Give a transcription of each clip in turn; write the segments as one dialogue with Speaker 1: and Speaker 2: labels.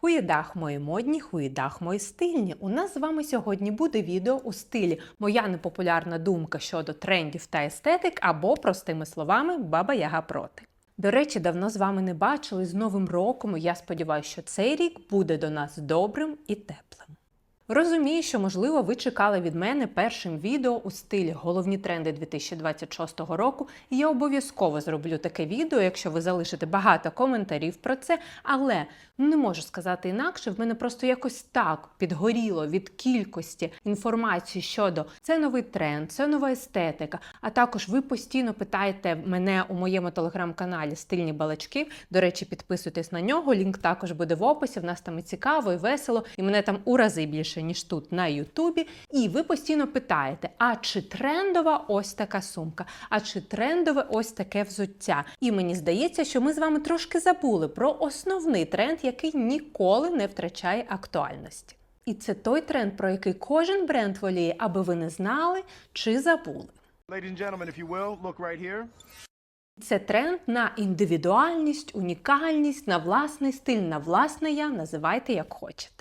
Speaker 1: Хуєдах мої модні, хуєдах мої стильні. У нас з вами сьогодні буде відео у стилі Моя непопулярна думка щодо трендів та естетик, або, простими словами, Баба Яга проти. До речі, давно з вами не бачили з Новим роком. і Я сподіваюся, що цей рік буде до нас добрим і теплим. Розумію, що можливо ви чекали від мене першим відео у стилі головні тренди 2026 року. І я обов'язково зроблю таке відео, якщо ви залишите багато коментарів про це. Але ну, не можу сказати інакше, в мене просто якось так підгоріло від кількості інформації щодо це новий тренд, це нова естетика. А також ви постійно питаєте мене у моєму телеграм-каналі Стильні балачки. До речі, підписуйтесь на нього. Лінк також буде в описі. В нас там і цікаво, і весело, і мене там у рази більше ніж тут на Ютубі. І ви постійно питаєте: а чи трендова ось така сумка? А чи трендове ось таке взуття? І мені здається, що ми з вами трошки забули про основний тренд, який ніколи не втрачає актуальності. І це той тренд, про який кожен бренд воліє, аби ви не знали чи забули.
Speaker 2: Ladies and gentlemen, if you will, look right here.
Speaker 1: Це тренд на індивідуальність, унікальність, на власний стиль, на власне я, називайте як хочете.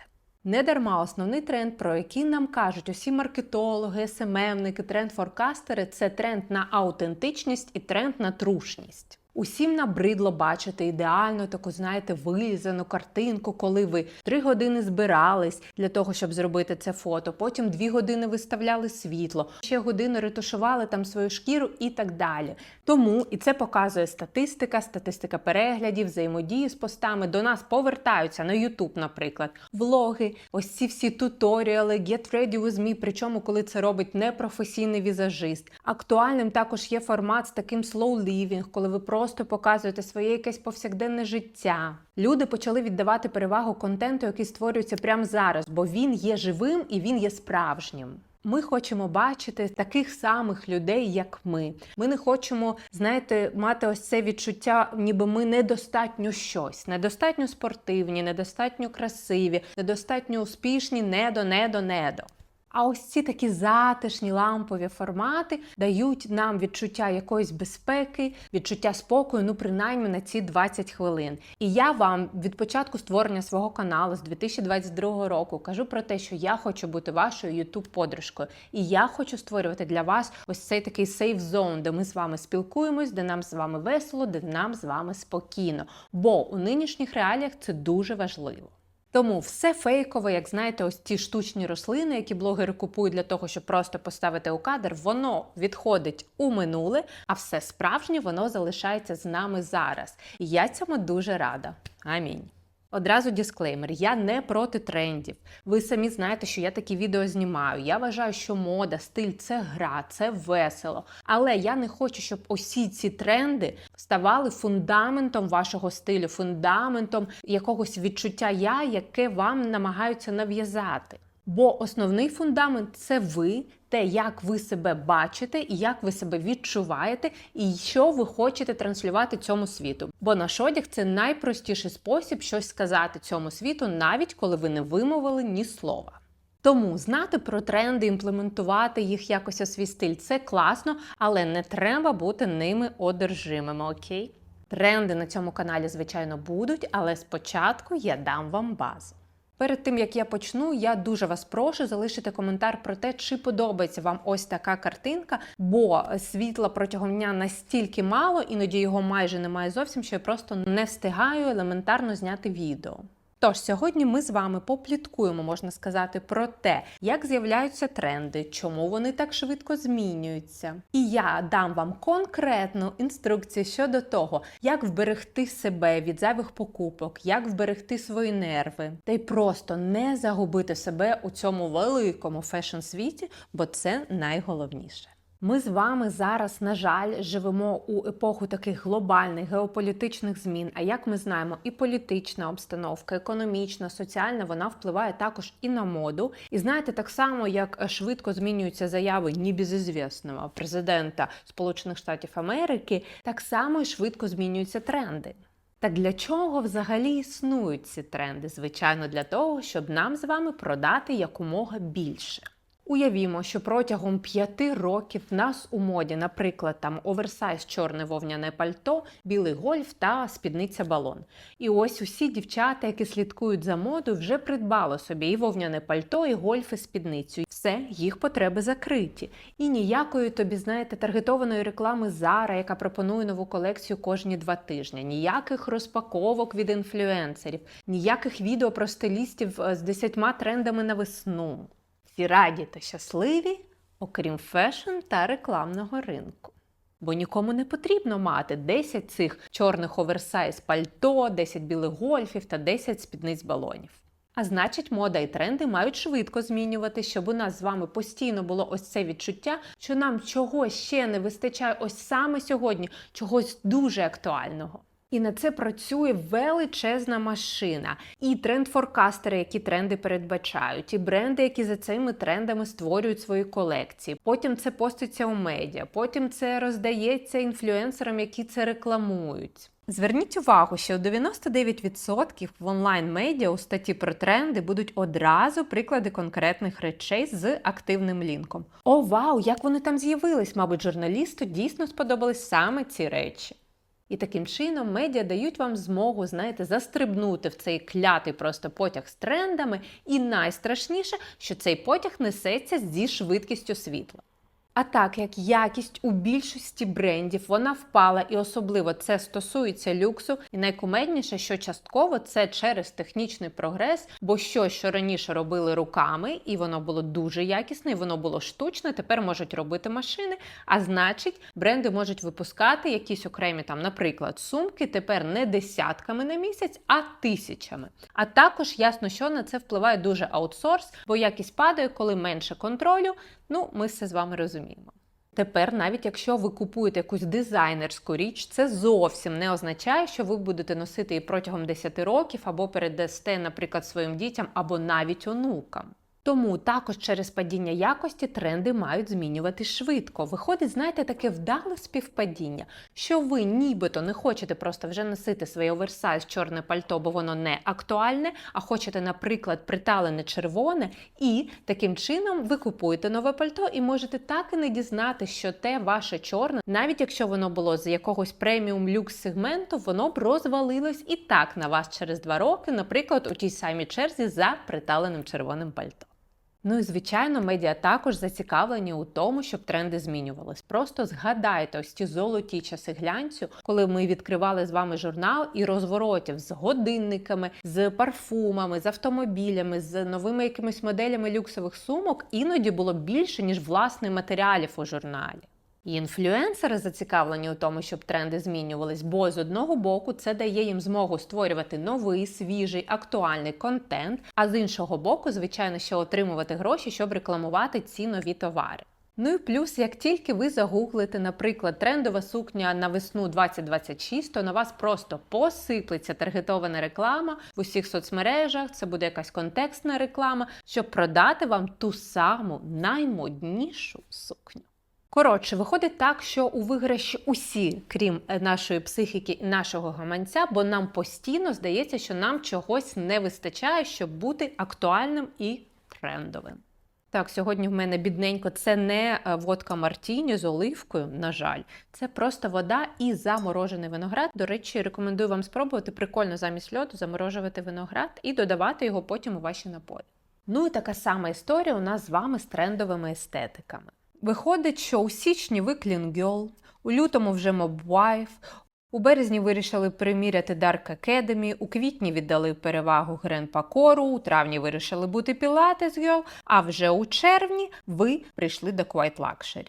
Speaker 1: Не дарма основний тренд, про який нам кажуть усі маркетологи, СММники, тренд-форкастери це тренд на аутентичність і тренд на трушність. Усім набридло бачити ідеально таку, знаєте, вилізану картинку, коли ви три години збирались для того, щоб зробити це фото. Потім дві години виставляли світло, ще годину ретушували там свою шкіру і так далі. Тому і це показує статистика, статистика переглядів, взаємодії з постами. До нас повертаються на YouTube, наприклад, влоги, ось ці всі туторіали, get ready with me, Причому, коли це робить непрофесійний візажист. Актуальним також є формат з таким slow living, коли ви просто показуєте своє якесь повсякденне життя. Люди почали віддавати перевагу контенту, який створюється прямо зараз, бо він є живим і він є справжнім. Ми хочемо бачити таких самих людей, як ми. Ми не хочемо, знаєте, мати ось це відчуття, ніби ми недостатньо щось, недостатньо спортивні, недостатньо красиві, недостатньо успішні, недо, недо, недо. А ось ці такі затишні лампові формати дають нам відчуття якоїсь безпеки, відчуття спокою, ну принаймні на ці 20 хвилин. І я вам від початку створення свого каналу з 2022 року кажу про те, що я хочу бути вашою youtube подружкою і я хочу створювати для вас ось цей такий сейф зон, де ми з вами спілкуємось, де нам з вами весело, де нам з вами спокійно. Бо у нинішніх реаліях це дуже важливо. Тому все фейкове, як знаєте, ось ті штучні рослини, які блогери купують для того, щоб просто поставити у кадр, воно відходить у минуле, а все справжнє воно залишається з нами зараз. І я цьому дуже рада. Амінь. Одразу дисклеймер, я не проти трендів. Ви самі знаєте, що я такі відео знімаю. Я вважаю, що мода, стиль це гра, це весело. Але я не хочу, щоб усі ці тренди ставали фундаментом вашого стилю, фундаментом якогось відчуття я, яке вам намагаються нав'язати. Бо основний фундамент це ви, те, як ви себе бачите, і як ви себе відчуваєте, і що ви хочете транслювати цьому світу. Бо наш одяг це найпростіший спосіб щось сказати цьому світу, навіть коли ви не вимовили ні слова. Тому знати про тренди, імплементувати їх якось у свій стиль це класно, але не треба бути ними одержимими, окей? Тренди на цьому каналі, звичайно, будуть, але спочатку я дам вам базу. Перед тим як я почну, я дуже вас прошу залишити коментар про те, чи подобається вам ось така картинка, бо світла протягом дня настільки мало, іноді його майже немає зовсім, що я просто не встигаю елементарно зняти відео. Тож сьогодні ми з вами попліткуємо, можна сказати, про те, як з'являються тренди, чому вони так швидко змінюються. І я дам вам конкретну інструкцію щодо того, як вберегти себе від зайвих покупок, як вберегти свої нерви, та й просто не загубити себе у цьому великому фешн-світі, бо це найголовніше. Ми з вами зараз, на жаль, живемо у епоху таких глобальних геополітичних змін. А як ми знаємо, і політична обстановка, економічна, соціальна, вона впливає також і на моду. І знаєте, так само як швидко змінюються заяви небезізвісного президента Сполучених Штатів Америки, так само і швидко змінюються тренди. Так для чого взагалі існують ці тренди? Звичайно, для того, щоб нам з вами продати якомога більше. Уявімо, що протягом п'яти років в нас у моді, наприклад, там оверсайз чорне вовняне пальто, білий гольф та спідниця балон. І ось усі дівчата, які слідкують за модою, вже придбали собі і вовняне пальто, і гольф, і спідницю. Все, їх потреби закриті. І ніякої тобі, знаєте, таргетованої реклами Зара, яка пропонує нову колекцію кожні два тижні, ніяких розпаковок від інфлюенсерів, ніяких відео про стилістів е, з десятьма трендами на весну. Всі раді та щасливі, окрім фешн та рекламного ринку. Бо нікому не потрібно мати 10 цих чорних оверсайз пальто, 10 білих гольфів та 10 спідниць балонів. А значить, мода і тренди мають швидко змінювати, щоб у нас з вами постійно було ось це відчуття, що нам чогось ще не вистачає ось саме сьогодні, чогось дуже актуального. І на це працює величезна машина, і тренд-форкастери, які тренди передбачають, і бренди, які за цими трендами створюють свої колекції. Потім це поститься у медіа, потім це роздається інфлюенсерам, які це рекламують. Зверніть увагу, що 99% в онлайн-медіа у статті про тренди будуть одразу приклади конкретних речей з активним лінком. О, вау, як вони там з'явились! Мабуть, журналісту дійсно сподобались саме ці речі. І таким чином медіа дають вам змогу, знаєте, застрибнути в цей клятий просто потяг з трендами. І найстрашніше, що цей потяг несеться зі швидкістю світла. А так як якість у більшості брендів вона впала, і особливо це стосується люксу, і найкумедніше, що частково це через технічний прогрес, бо що, що раніше робили руками, і воно було дуже якісне, і воно було штучне, тепер можуть робити машини. А значить, бренди можуть випускати якісь окремі там, наприклад, сумки тепер не десятками на місяць, а тисячами. А також ясно, що на це впливає дуже аутсорс, бо якість падає, коли менше контролю. Ну, ми все з вами розуміємо. Тепер, навіть якщо ви купуєте якусь дизайнерську річ, це зовсім не означає, що ви будете носити її протягом 10 років або передасте, наприклад, своїм дітям або навіть онукам. Тому також через падіння якості тренди мають змінювати швидко. Виходить, знаєте, таке вдале співпадіння, що ви нібито не хочете просто вже носити своє оверсайз чорне пальто, бо воно не актуальне, а хочете, наприклад, приталене червоне, і таким чином ви купуєте нове пальто і можете так і не дізнати, що те ваше чорне, навіть якщо воно було з якогось преміум люкс сегменту, воно б розвалилось і так на вас через два роки, наприклад, у тій самій черзі за приталеним червоним пальто. Ну і звичайно, медіа також зацікавлені у тому, щоб тренди змінювались. Просто згадайте ось ті золоті часи глянцю, коли ми відкривали з вами журнал і розворотів з годинниками, з парфумами, з автомобілями, з новими якимись моделями люксових сумок. Іноді було більше ніж власне матеріалів у журналі. І інфлюенсери зацікавлені у тому, щоб тренди змінювались, бо з одного боку це дає їм змогу створювати новий, свіжий, актуальний контент, а з іншого боку, звичайно, ще отримувати гроші, щоб рекламувати ці нові товари. Ну і плюс, як тільки ви загуглите, наприклад, трендова сукня на весну 2026, то на вас просто посиплеться таргетована реклама в усіх соцмережах. Це буде якась контекстна реклама, щоб продати вам ту саму наймоднішу сукню. Коротше, виходить так, що у виграші усі, крім е, нашої психіки і нашого гаманця, бо нам постійно здається, що нам чогось не вистачає, щоб бути актуальним і трендовим. Так, сьогодні в мене бідненько це не е, водка Мартіні з оливкою, на жаль, це просто вода і заморожений виноград. До речі, рекомендую вам спробувати прикольно замість льоду заморожувати виноград і додавати його потім у ваші напої. Ну і така сама історія у нас з вами з трендовими естетиками. Виходить, що у січні ви Girl, у лютому вже Mobwife, у березні вирішили приміряти Dark Academy, у квітні віддали перевагу Грен Пакору, у травні вирішили бути Pilates Girl, а вже у червні ви прийшли до Quiet Luxury.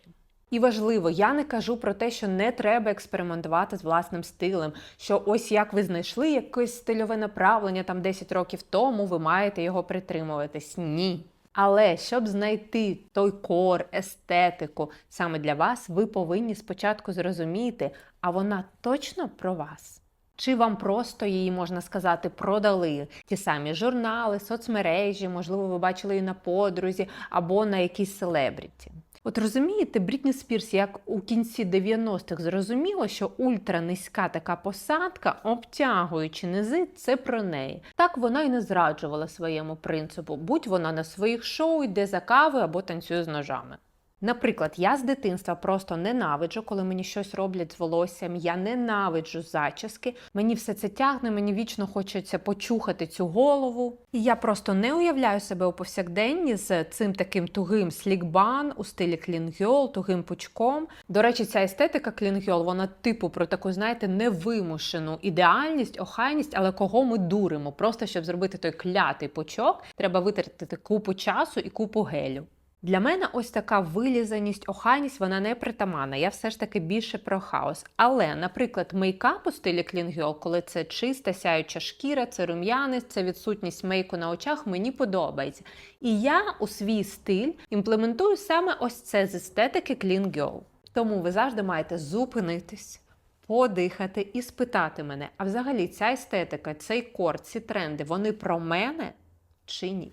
Speaker 1: І важливо, я не кажу про те, що не треба експериментувати з власним стилем, що ось як ви знайшли якесь стильове направлення там 10 років тому, ви маєте його притримуватись. Ні. Але щоб знайти той кор, естетику саме для вас, ви повинні спочатку зрозуміти, а вона точно про вас. Чи вам просто її, можна сказати, продали ті самі журнали, соцмережі, можливо, ви бачили її на подрузі або на якійсь селебріті. От розумієте, Брітні Спірс, як у кінці 90-х зрозуміло, що ультранизька така посадка, обтягуючи низи, це про неї. Так вона й не зраджувала своєму принципу, будь вона на своїх шоу йде за кавою або танцює з ножами. Наприклад, я з дитинства просто ненавиджу, коли мені щось роблять з волоссям. Я ненавиджу зачіски. Мені все це тягне, мені вічно хочеться почухати цю голову. І я просто не уявляю себе у повсякденні з цим таким тугим слікбан у стилі клінгьол, тугим пучком. До речі, ця естетика клінгьол, вона типу про таку, знаєте, невимушену ідеальність, охайність, але кого ми дуримо? Просто щоб зробити той клятий пучок, треба витратити купу часу і купу гелю. Для мене ось така вилізаність, охайність, вона не притаманна. Я все ж таки більше про хаос. Але, наприклад, мейкап у стилі клінгіол, коли це чиста, сяюча шкіра, це рум'янець, це відсутність мейку на очах, мені подобається. І я у свій стиль імплементую саме ось це з естетики клінгіол. Тому ви завжди маєте зупинитись. Подихати і спитати мене, а взагалі ця естетика, цей кор, ці тренди, вони про мене чи ні?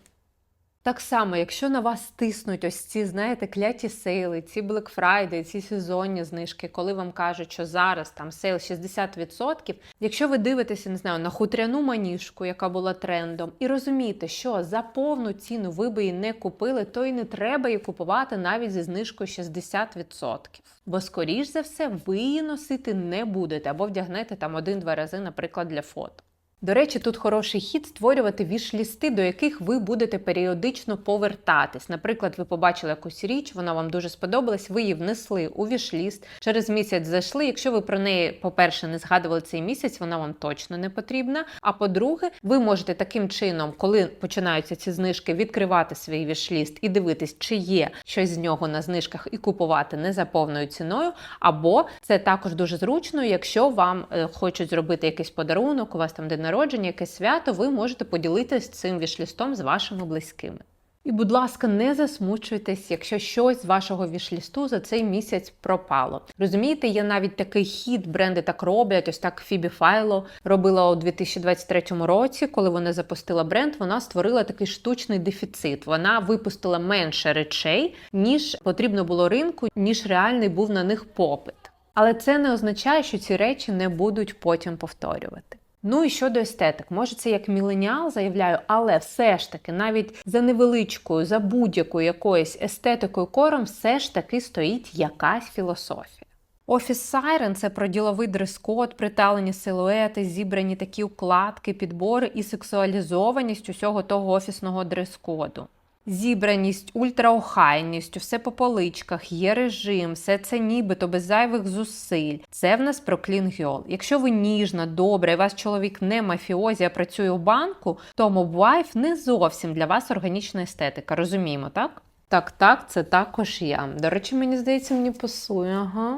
Speaker 1: Так само, якщо на вас тиснуть ось ці, знаєте, кляті сейли, ці Black Friday, ці сезонні знижки, коли вам кажуть, що зараз там сейл 60%, якщо ви дивитеся, не знаю, на хутряну маніжку, яка була трендом, і розумієте, що за повну ціну ви би її не купили, то й не треба її купувати навіть зі знижкою 60%. Бо, скоріш за все, ви її носити не будете або вдягнете там один-два рази, наприклад, для фото. До речі, тут хороший хід створювати віш-лісти, до яких ви будете періодично повертатись. Наприклад, ви побачили якусь річ, вона вам дуже сподобалась, ви її внесли у віш-ліст, через місяць зайшли. Якщо ви про неї, по-перше, не згадували цей місяць, вона вам точно не потрібна. А по-друге, ви можете таким чином, коли починаються ці знижки, відкривати свій віш-ліст і дивитись, чи є щось з нього на знижках, і купувати не за повною ціною. Або це також дуже зручно, якщо вам е, хочуть зробити якийсь подарунок, у вас там день народження, якесь свято, ви можете поділитися цим вішлістом з вашими близькими. І, будь ласка, не засмучуйтесь, якщо щось з вашого вішлісту за цей місяць пропало. Розумієте, є навіть такий хід, бренди так роблять. Ось так Фібі Файло робила у 2023 році, коли вона запустила бренд. Вона створила такий штучний дефіцит. Вона випустила менше речей, ніж потрібно було ринку, ніж реальний був на них попит. Але це не означає, що ці речі не будуть потім повторювати. Ну і щодо естетик, може це як міленіал заявляю, але все ж таки, навіть за невеличкою, за будь-якою якоюсь естетикою кором, все ж таки стоїть якась філософія. Офіс Сайрен – це про діловий дрес-код, приталені силуети, зібрані такі укладки, підбори і сексуалізованість усього того офісного дрес-коду. Зібраність, ультраохайність, все по поличках, є режим, все це нібито без зайвих зусиль. Це в нас про клінгіол. Якщо ви ніжна, добра, і ваш чоловік не мафіозі, а працює у банку, то мобвайф не зовсім для вас органічна естетика. Розуміємо, так? Так, так, це також я. До речі, мені здається, мені пасує, ага.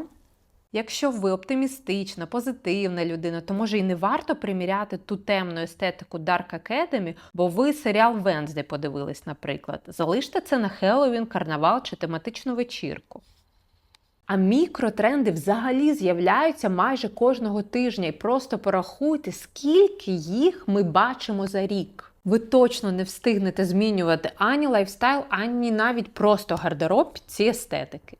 Speaker 1: Якщо ви оптимістична, позитивна людина, то може і не варто приміряти ту темну естетику Dark Academy, бо ви серіал Венсдей подивились, наприклад. Залиште це на Хеллоуін, карнавал чи тематичну вечірку. А мікротренди взагалі з'являються майже кожного тижня, і просто порахуйте, скільки їх ми бачимо за рік. Ви точно не встигнете змінювати ані лайфстайл, ані навіть просто гардероб під ці естетики.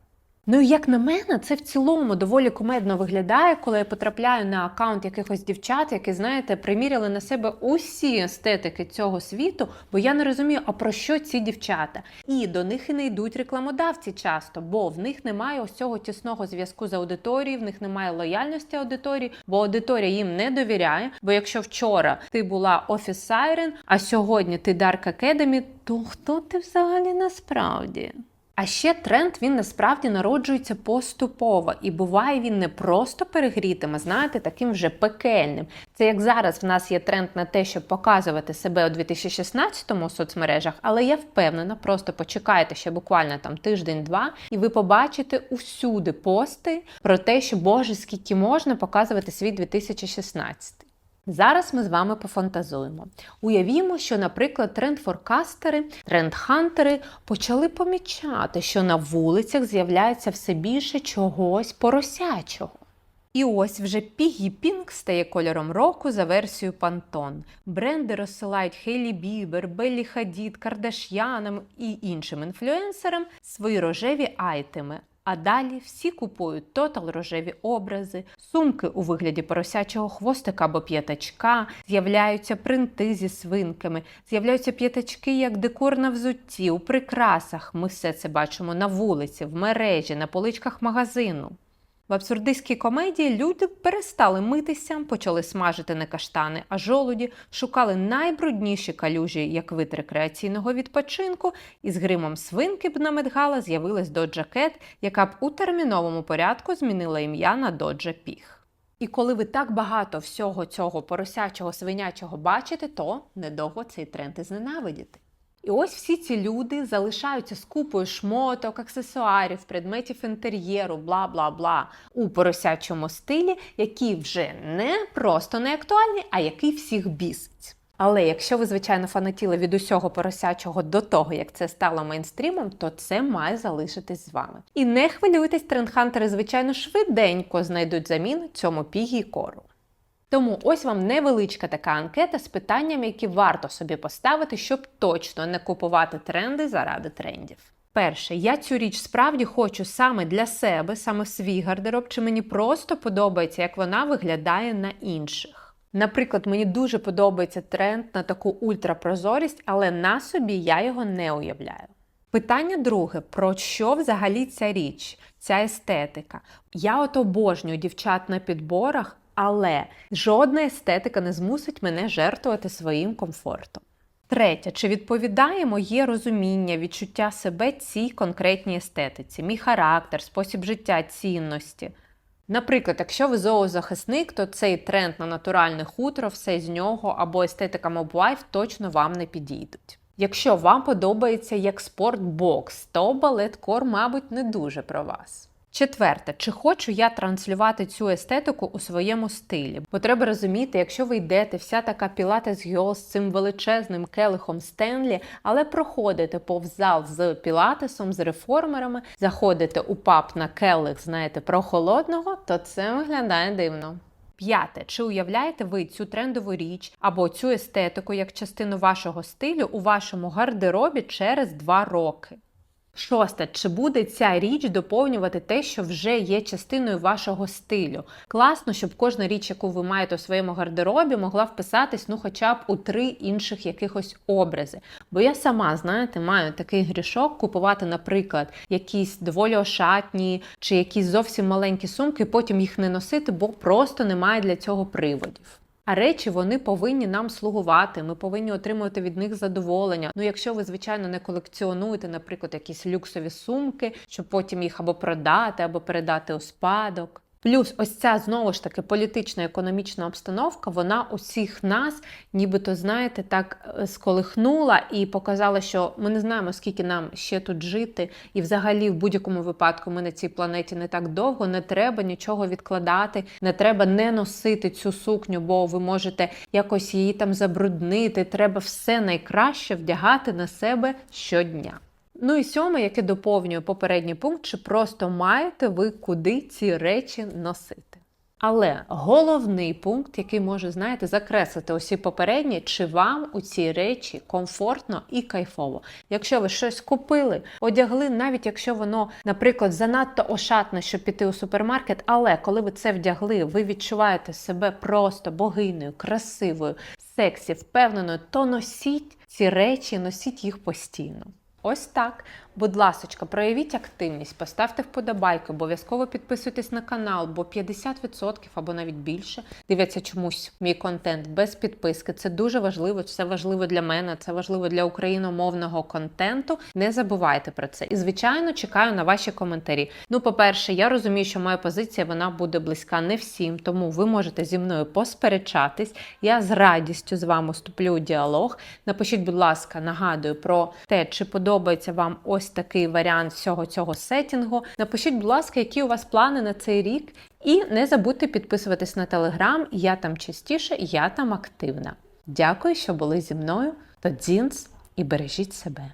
Speaker 1: Ну як на мене, це в цілому доволі кумедно виглядає, коли я потрапляю на аккаунт якихось дівчат, які, знаєте, приміряли на себе усі естетики цього світу, бо я не розумію, а про що ці дівчата. І до них і не йдуть рекламодавці часто, бо в них немає ось цього тісного зв'язку з аудиторією, в них немає лояльності аудиторії, бо аудиторія їм не довіряє. Бо якщо вчора ти була Office Siren, а сьогодні ти Dark Academy, то хто ти взагалі насправді? А ще тренд він насправді народжується поступово, і буває він не просто перегрітим, а знаєте, таким вже пекельним. Це як зараз в нас є тренд на те, щоб показувати себе у 2016-му у соцмережах, але я впевнена, просто почекайте ще буквально там тиждень-два, і ви побачите усюди пости про те, що Боже, скільки можна показувати свій 2016. Зараз ми з вами пофантазуємо. Уявімо, що, наприклад, тренд-форкастери, тренд-хантери почали помічати, що на вулицях з'являється все більше чогось поросячого. І ось вже Piggy Pink стає кольором року за версією Pantone. Бренди розсилають Хейлі Бібер, Беллі Хадід, Кардаш'янам і іншим інфлюенсерам свої рожеві айтеми. А далі всі купують тотал рожеві образи, сумки у вигляді поросячого хвостика або п'ятачка, з'являються принти зі свинками, з'являються п'ятачки як декор на взутті, у прикрасах. Ми все це бачимо на вулиці, в мережі, на поличках магазину. В абсурдистській комедії люди перестали митися, почали смажити не каштани, а жолуді, шукали найбрудніші калюжі як вид рекреаційного відпочинку, і з гримом свинки б на Медгала з'явилась Доджа Кет, яка б у терміновому порядку змінила ім'я на Доджа Піг. І коли ви так багато всього цього поросячого свинячого бачите, то недовго цей тренд і зненавидіти. І ось всі ці люди залишаються з купою шмоток, аксесуарів, предметів інтер'єру, бла бла бла у поросячому стилі, які вже не просто не актуальні, а який всіх бісить. Але якщо ви, звичайно, фанатіли від усього поросячого до того, як це стало мейнстрімом, то це має залишитись з вами. І не хвилюйтесь, трендхантери, звичайно, швиденько знайдуть заміну цьому пігі кору. Тому ось вам невеличка така анкета з питаннями, які варто собі поставити, щоб точно не купувати тренди заради трендів. Перше, я цю річ справді хочу саме для себе, саме свій гардероб, чи мені просто подобається, як вона виглядає на інших. Наприклад, мені дуже подобається тренд на таку ультрапрозорість, але на собі я його не уявляю. Питання друге: про що взагалі ця річ, ця естетика? Я от обожнюю дівчат на підборах, але жодна естетика не змусить мене жертвувати своїм комфортом. Третє, чи відповідає моє розуміння, відчуття себе цій конкретній естетиці, мій характер, спосіб життя, цінності. Наприклад, якщо ви зоозахисник, то цей тренд на натуральне хутро, все з нього або естетика мобвайф точно вам не підійдуть. Якщо вам подобається як спортбокс, то балет-кор, мабуть, не дуже про вас. Четверте, чи хочу я транслювати цю естетику у своєму стилі? Бо треба розуміти, якщо ви йдете вся така пілатес гьол з цим величезним келихом Стенлі, але проходите повз зал з пілатесом, з реформерами, заходите у паб на келих, знаєте, прохолодного, то це виглядає дивно. П'яте, чи уявляєте ви цю трендову річ або цю естетику як частину вашого стилю у вашому гардеробі через два роки? Шосте, чи буде ця річ доповнювати те, що вже є частиною вашого стилю? Класно, щоб кожна річ, яку ви маєте у своєму гардеробі, могла вписатись ну хоча б у три інших якихось образи. Бо я сама, знаєте, маю такий грішок купувати, наприклад, якісь доволі ошатні чи якісь зовсім маленькі сумки, потім їх не носити, бо просто немає для цього приводів. А речі вони повинні нам слугувати. Ми повинні отримувати від них задоволення. Ну, якщо ви, звичайно, не колекціонуєте, наприклад, якісь люксові сумки, щоб потім їх або продати, або передати у спадок. Плюс ось ця знову ж таки політична економічна обстановка, вона усіх нас, нібито, знаєте, так е, сколихнула і показала, що ми не знаємо, скільки нам ще тут жити, і взагалі в будь-якому випадку ми на цій планеті не так довго, не треба нічого відкладати, не треба не носити цю сукню, бо ви можете якось її там забруднити. Треба все найкраще вдягати на себе щодня. Ну і сьоме, яке доповнює попередній пункт, чи просто маєте ви куди ці речі носити. Але головний пункт, який може, знаєте, закреслити усі попередні, чи вам у ці речі комфортно і кайфово. Якщо ви щось купили, одягли, навіть якщо воно, наприклад, занадто ошатне, щоб піти у супермаркет, але коли ви це вдягли, ви відчуваєте себе просто богинею, красивою, сексі, впевненою, то носіть ці речі, носіть їх постійно. Ось так. Будь ласочка, проявіть активність, поставте вподобайки, обов'язково підписуйтесь на канал, бо 50% або навіть більше дивляться чомусь мій контент без підписки. Це дуже важливо. Це важливо для мене, це важливо для україномовного контенту. Не забувайте про це. І звичайно, чекаю на ваші коментарі. Ну, по-перше, я розумію, що моя позиція вона буде близька не всім, тому ви можете зі мною посперечатись. Я з радістю з вами вступлю у діалог. Напишіть, будь ласка, нагадую про те, чи подобається вам ось такий варіант всього цього сетінгу. Напишіть, будь ласка, які у вас плани на цей рік. І не забудьте підписуватись на телеграм. Я там частіше, я там активна. Дякую, що були зі мною. Та дзінс і бережіть себе.